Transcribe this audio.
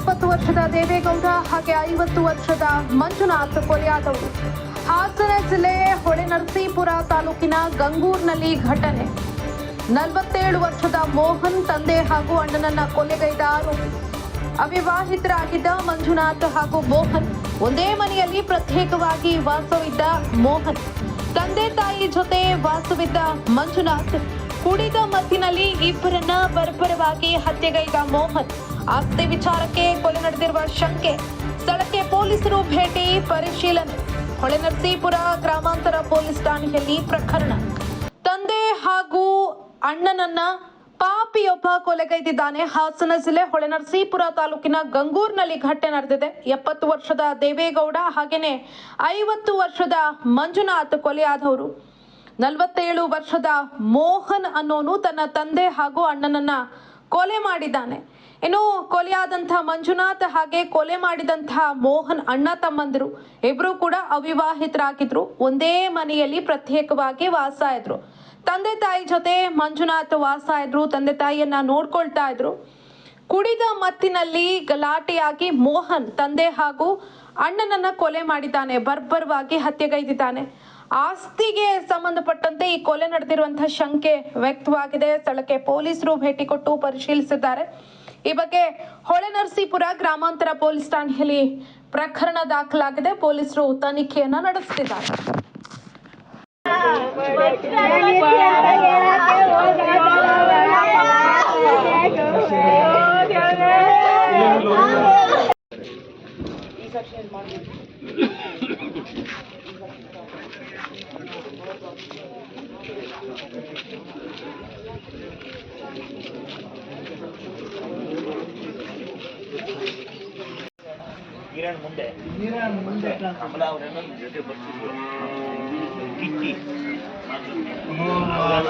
ಎಪ್ಪತ್ತು ವರ್ಷದ ದೇವೇಗೌಡ ಹಾಗೆ ಐವತ್ತು ವರ್ಷದ ಮಂಜುನಾಥ್ ಕೊಲೆಯಾದವರು ಹಾಸನ ಜಿಲ್ಲೆ ಹೊಳೆನರಸೀಪುರ ತಾಲೂಕಿನ ಗಂಗೂರ್ನಲ್ಲಿ ಘಟನೆ. ನಲವತ್ತೇಳು ವರ್ಷದ ಮೋಹನ್ ತಂದೆ ಹಾಗೂ ಅಣ್ಣನನ್ನ ಕೊಲೆಗೈದ ಆರೋಪಿ. ಅವಿವಾಹಿತರಾಗಿದ್ದ ಮಂಜುನಾಥ್ ಹಾಗೂ ಮೋಹನ್ ಒಂದೇ ಮನೆಯಲ್ಲಿ ಪ್ರತ್ಯೇಕವಾಗಿ ವಾಸವಿದ್ದ ಮೋಹನ್. ತಂದೆ ತಾಯಿ ಜೊತೆ ವಾಸವಿದ್ದ ಮಂಜುನಾಥ್, ಕುಡಿದ ಮತ್ತಿನಲ್ಲಿ ಇಬ್ಬರನ್ನ ಬರ್ಬರವಾಗಿ ಹತ್ಯೆಗೈದ ಮೋಹನ್. ಆಸ್ತಿ ವಿಚಾರಕ್ಕೆ ಕೊಲೆ ನಡೆದಿರುವ ಶಂಕೆ. ಸ್ಥಳಕ್ಕೆ ಪೊಲೀಸರು ಭೇಟಿ, ಪರಿಶೀಲನೆ. ಹೊಳೆನರಸೀಪುರ ಗ್ರಾಮಾಂತರ ಪೊಲೀಸ್ ಠಾಣೆಯಲ್ಲಿ ಪ್ರಕರಣ. ತಂದೆ ಹಾಗೂ ಅಣ್ಣನನ್ನ ಪಾಪಿಯೊಬ್ಬ ಕೊಲೆಗೈದಿದ್ದಾನೆ. ಹಾಸನ ಜಿಲ್ಲೆ ಹೊಳೆನರಸೀಪುರ ತಾಲೂಕಿನ ಗಂಗೂರ್ನಲ್ಲಿ ಘಟನೆ ನಡೆದಿದೆ. ಎಪ್ಪತ್ತು ವರ್ಷದ ದೇವೇಗೌಡ ಹಾಗೇನೆ ಐವತ್ತು ವರ್ಷದ ಮಂಜುನಾಥ್ ಕೊಲೆಯಾದವರು. ನಲವತ್ತೇಳು ವರ್ಷದ ಮೋಹನ್ ಅನ್ನೋನು ತನ್ನ ತಂದೆ ಹಾಗೂ ಅಣ್ಣನನ್ನ ಕೊಲೆ ಮಾಡಿದ್ದಾನೆ. ಇನ್ನು ಕೊಲೆಯಾದಂತಹ ಮಂಜುನಾಥ್ ಹಾಗೆ ಕೊಲೆ ಮಾಡಿದಂತಹ ಮೋಹನ್ ಅಣ್ಣ ತಮ್ಮಂದಿರು ಇಬ್ರು ಕೂಡ ಅವಿವಾಹಿತರಾಗಿದ್ರು. ಒಂದೇ ಮನೆಯಲ್ಲಿ ಪ್ರತ್ಯೇಕವಾಗಿ ವಾಸ ಇದ್ರು ತಂದೆ ತಾಯಿ ಜೊತೆ ಮಂಜುನಾಥ್ ವಾಸ ಇದ್ರು ತಂದೆ ತಾಯಿಯನ್ನ ನೋಡ್ಕೊಳ್ತಾ ಇದ್ರು. ಕುಡಿದ ಮತ್ತಿನಲ್ಲಿ ಗಲಾಟೆಯಾಗಿ ಮೋಹನ್ ತಂದೆ ಹಾಗೂ ಅಣ್ಣನನ್ನ ಕೊಲೆ ಮಾಡಿದ್ದಾನೆ. ಬರ್ಬರವಾಗಿ ಹತ್ಯೆಗೈದಿದ್ದಾನೆ. ಆಸ್ತಿಗೆ ಸಂಬಂಧಪಟ್ಟಂತೆ ಈ ಕೊಲೆ ನಡೆದಿರುವಂತಹ ಶಂಕೆ ವ್ಯಕ್ತವಾಗಿದೆ. ಸ್ಥಳಕ್ಕೆ ಪೊಲೀಸರು ಭೇಟಿ ಕೊಟ್ಟು ಪರಿಶೀಲಿಸಿದ್ದಾರೆ. ಈ ಬಗ್ಗೆ ಹೊಳೆನರಸೀಪುರ ಗ್ರಾಮಾಂತರ ಪೊಲೀಸ್ ಠಾಣೆಯಲ್ಲಿ ಪ್ರಕರಣ ದಾಖಲಾಗಿದೆ. ಪೊಲೀಸರು ತನಿಖೆಯನ್ನ ನಡೆಸುತ್ತಿದ್ದಾರೆ. ಕಿರಣ್ ಮುಂದೆ ಕಮಲ ಅವರೇನೋ ನಿಮ್ ಜೊತೆ ಬರ್ತಿದ್ರು ಕಿಟ್ಟಿ ಅವ್ರೆಲ್ಲ